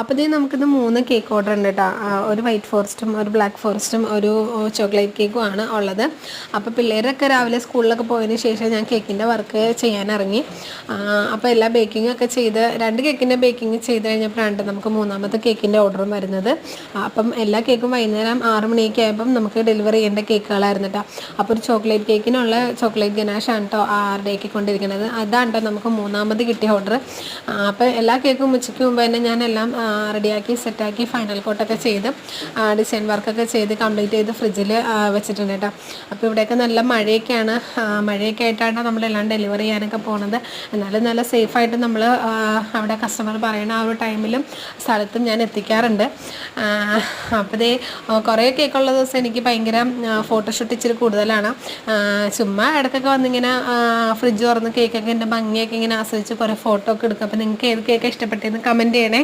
അപ്പോൾ ഇത് നമുക്കിത് മൂന്ന് കേക്ക് ഓർഡർ ഉണ്ട് കേട്ടോ ഒരു വൈറ്റ് ഫോറസ്റ്റും ഒരു ബ്ലാക്ക് ഫോറസ്റ്റും ഒരു ചോക്ലേറ്റ് കേക്കും ആണ് ഉള്ളത്. അപ്പോൾ പിള്ളേരൊക്കെ രാവിലെ സ്കൂളിലൊക്കെ പോയതിന് ശേഷം ഞാൻ കേക്കിന്റെ വർക്ക് ചെയ്യാനിറങ്ങി. അപ്പോൾ എല്ലാ ബേക്കിംഗ് ഒക്കെ ചെയ്ത് രണ്ട് കേക്കിന്റെ ബേക്കിംഗ് ചെയ്ത് കഴിഞ്ഞപ്പോഴാണ് നമുക്ക് മൂന്നാമത്തെ കേക്കിന്റെ ഓർഡറും വരുന്നത്. അപ്പം എല്ലാ കേക്കും വൈകുന്നേരം ആറ് മണിയൊക്കെ ആയപ്പം നമുക്ക് ഡെലിവറി ചെയ്യേണ്ട കേക്കുകളായിരുന്നു കേട്ടോ അപ്പോൾ ഒരു ചോക്ലേറ്റ് കേക്കിനുള്ള ചോക്ലേറ്റ് ഗനാഷാണ് കേട്ടോ ആരുടെയൊക്കെ കൊണ്ടിരിക്കുന്നത്. അതാണ് കേട്ടോ നമുക്ക് മൂന്നാമത് കിട്ടിയ ഓർഡർ അപ്പോൾ എല്ലാ കേക്കും ഉച്ചയ്ക്ക് മുമ്പ് തന്നെ ഞാൻ എല്ലാം റെഡിയാക്കി സെറ്റാക്കി ഫൈനൽ കോട്ടൊക്കെ ചെയ്ത് ഡിസൈൻ വർക്കൊക്കെ ചെയ്ത് കംപ്ലീറ്റ് ചെയ്ത് ഫ്രിഡ്ജിൽ വെച്ചിട്ടുണ്ട് കേട്ടോ. അപ്പോൾ ഇവിടെയൊക്കെ നല്ല മഴയൊക്കെയാണ്. മഴയൊക്കെ ആയിട്ടാണ് നമ്മളെല്ലാം ഡെലിവറി ചെയ്യാനൊക്കെ പോണത്. എന്നാലും നല്ല സേഫായിട്ട് നമ്മൾ അവിടെ കസ്റ്റമർ പറയുന്ന ആ ഒരു ടൈമിലും സ്ഥലത്തും ഞാൻ എത്തിക്കാറുണ്ട്. അപ്പോൾ ഇതേ കുറേ കേക്കുള്ള ദിവസം എനിക്ക് ഭയങ്കര ഫോട്ടോഷൂട്ട് ഇച്ചിരി കൂടുതലാണ്. ചുമ്മാ ഇടയ്ക്കൊക്കെ വന്നിങ്ങനെ ഫ്രിഡ്ജ് തുറന്ന് കേക്കൊക്കെ എന്റെ ഭംഗിയൊക്കെ ഇങ്ങനെ ആസ്വദിച്ച് കുറേ ഫോട്ടോ ഒക്കെ എടുക്കും. അപ്പോൾ നിങ്ങൾക്ക് ഏത് കേക്ക് ഇഷ്ടപ്പെട്ടതെന്ന് കമന്റ് ചെയ്യണേ.